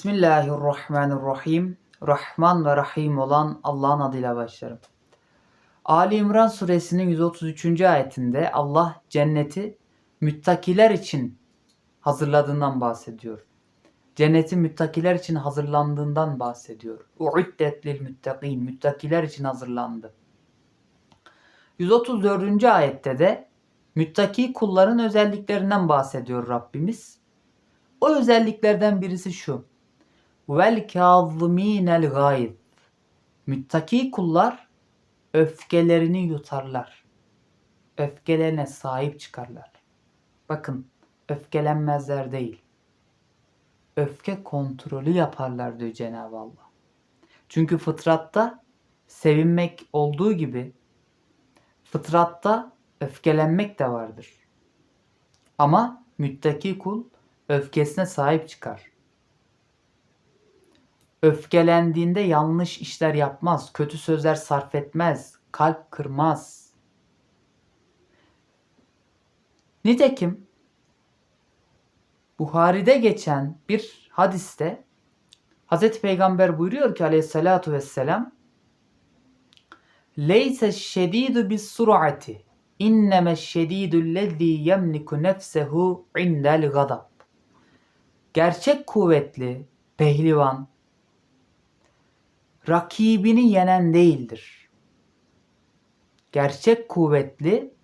Bismillahirrahmanirrahim. Rahman ve Rahim olan Allah'ın adıyla başlarım. Ali İmran suresinin 133. ayetinde Allah cenneti müttakiler için hazırladığından bahsediyor. Cenneti müttakiler için hazırlandığından bahsediyor. Uiddet lil müttakin. Müttakiler için hazırlandı. 134. ayette de müttaki kulların özelliklerinden bahsediyor Rabbimiz. O özelliklerden birisi şu. Vel kâzimînel gâiz. Müttaki kullar öfkelerini yutarlar. Öfkelerine sahip çıkarlar. Bakın öfkelenmezler değil. Öfke kontrolü yaparlar diyor Cenab-ı Allah. Çünkü fıtratta sevinmek olduğu gibi fıtratta öfkelenmek de vardır. Ama müttaki kul öfkesine sahip çıkar. Öfkelendiğinde yanlış işler yapmaz, kötü sözler sarf etmez, kalp kırmaz. Nitekim Buhari'de geçen bir hadiste Hz. Peygamber buyuruyor ki aleyhissalatu vesselam Leyse şedidu bis sur'ati inneme şedidü lezzi yemliku nefsehu indel gadab Gerçek kuvvetli pehlivan rakibini yenen değildir. Gerçek kuvvetli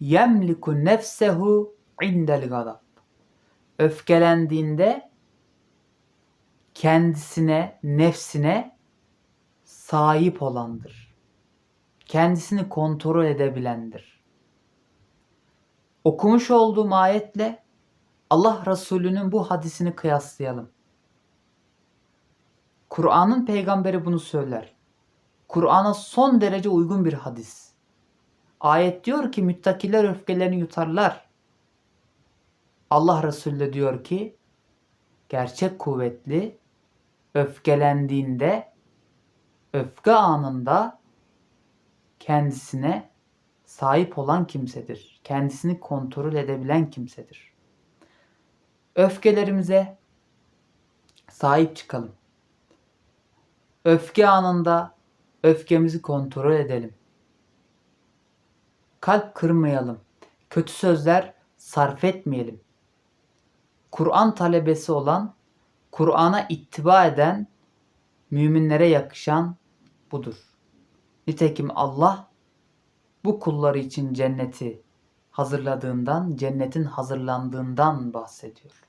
yemliku nefsehu indel gadab. Öfkelendiğinde kendisine, nefsine sahip olandır. Kendisini kontrol edebilendir. Okumuş olduğum ayetle Allah Resulü'nün bu hadisini kıyaslayalım. Kur'an'ın peygamberi bunu söyler. Kur'an'a son derece uygun bir hadis. Ayet diyor ki müttakiler öfkelerini yutarlar. Allah Resulü de diyor ki gerçek kuvvetli öfkelendiğinde öfke anında kendisine sahip olan kimsedir. Kendisini kontrol edebilen kimsedir. Öfkelerimize sahip çıkalım. Öfke anında öfkemizi kontrol edelim. Kalp kırmayalım. Kötü sözler sarf etmeyelim. Kur'an talebesi olan, Kur'an'a ittiba eden müminlere yakışan budur. Nitekim Allah bu kulları için cenneti hazırladığından, cennetin hazırlandığından bahsediyor.